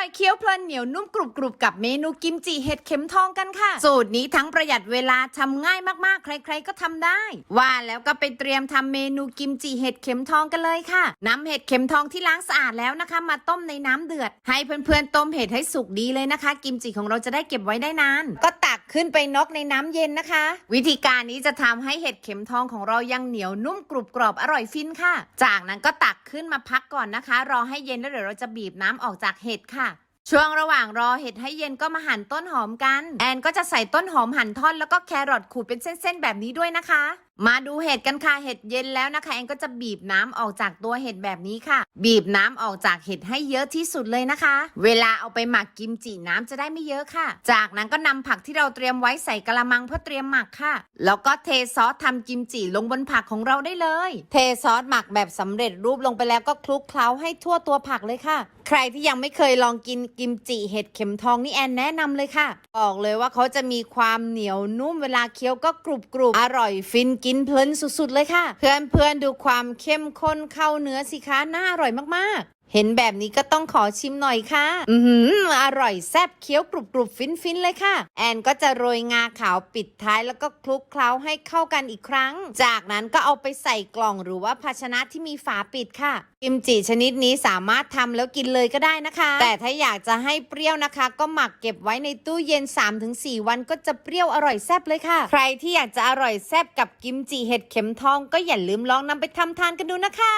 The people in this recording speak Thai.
ร่อยเคี้ยวเพลินเหนียวนุ่มกรุบกรุบกับเมนูกิมจิเห็ดเข็มทองกันค่ะ สูตรนี้ทั้งประหยัดเวลาทำง่ายมากๆ ใครๆก็ทำได้ ว่าแล้วก็ไปเตรียมทำเมนูกิมจิเห็ดเข็มทองกันเลยค่ะนำเห็ดเข็มทองที่ล้างสะอาดแล้วนะคะ มาต้มในน้ำเดือด ให้เพื่อนๆต้มเห็ดให้สุกดีเลยนะคะ กิมจิของเราจะได้เก็บไว้ได้นาน ก็ตักขึ้นไปนอกในน้ำเย็นนะคะ วิธีการนี้จะทำให้เห็ดเข็มทองของเรายังเหนียวนุ่มกรุบกรอบอร่อยฟินค่ะ จากนั้นก็ตักขึ้นมาพักก่อนนะคะ รอให้เย็นแล้วเดี๋ยวเราจะบีบน้ำออกจากเห็ดค่ะ ช่วงระหว่างรอเห็ดให้เย็นก็มาหั่นต้นหอมกัน แอนก็จะใส่ต้นหอมหั่นท่อนแล้วก็แครอทขูดเป็นเส้นๆแบบนี้ด้วยนะคะ มาดูเห็ดกันค่ะ เห็ดเย็นแล้วนะคะ แอนก็จะบีบน้ำออกจากตัวเห็ดแบบนี้ค่ะ บีบน้ำออกจากเห็ดให้เยอะที่สุดเลยนะคะ เวลาเอาไปหมักกิมจิน้ำจะได้ไม่เยอะค่ะ จากนั้นก็นำผักที่เราเตรียมไว้ใส่กระมังเพื่อเตรียมหมักค่ะ แล้วก็เทซอสทำกิมจิลงบนผักของเราได้เลย เทซอสหมักแบบสำเร็จรูปลงไปแล้วก็คลุกเคล้าให้ทั่วตัวผักเลยค่ะ ใครที่ยังไม่เคยลองกินกิมจิเห็ดเข็มทองนี่แอนแนะนำเลยค่ะ บอกเลยว่าเขาจะมีความเหนียวนุ่มเวลาเคี้ยวก็กรุบกรุบอร่อยฟินกินินเพลินสุดๆเลยค่ะเพื่อนเพื่อนๆดูความเข้มข้นเข้าเนื้อสิคะน่าอร่อยมากๆ เห็นแบบนี้ก็ต้องขอชิมหน่อยค่ะ อือหือร่อยแซ่บเคี้ยวกรุบกรุบฟินฟินเลยค่ะ แอนก็จะโรยงาขาวปิดท้ายแล้วก็คลุกเคล้าให้เข้ากันอีกครั้ง จากนั้นก็เอาไปใส่กล่องหรือว่าภาชนะที่มีฝาปิดค่ะ กิมจิชนิดนี้สามารถทำแล้วกินเลยก็ได้นะคะ แต่ถ้าอยากจะให้เปรี้ยวนะคะ ก็หมักเก็บไว้ในตู้เย็น 3-4 วันก็จะเปรี้ยวอร่อยแซ่บเลยค่ะ ใครที่อยากจะอร่อยแซ่บกับกิมจิเห็ดเข็มทองก็อย่าลืมลองนำไปทำทานกันดูนะคะ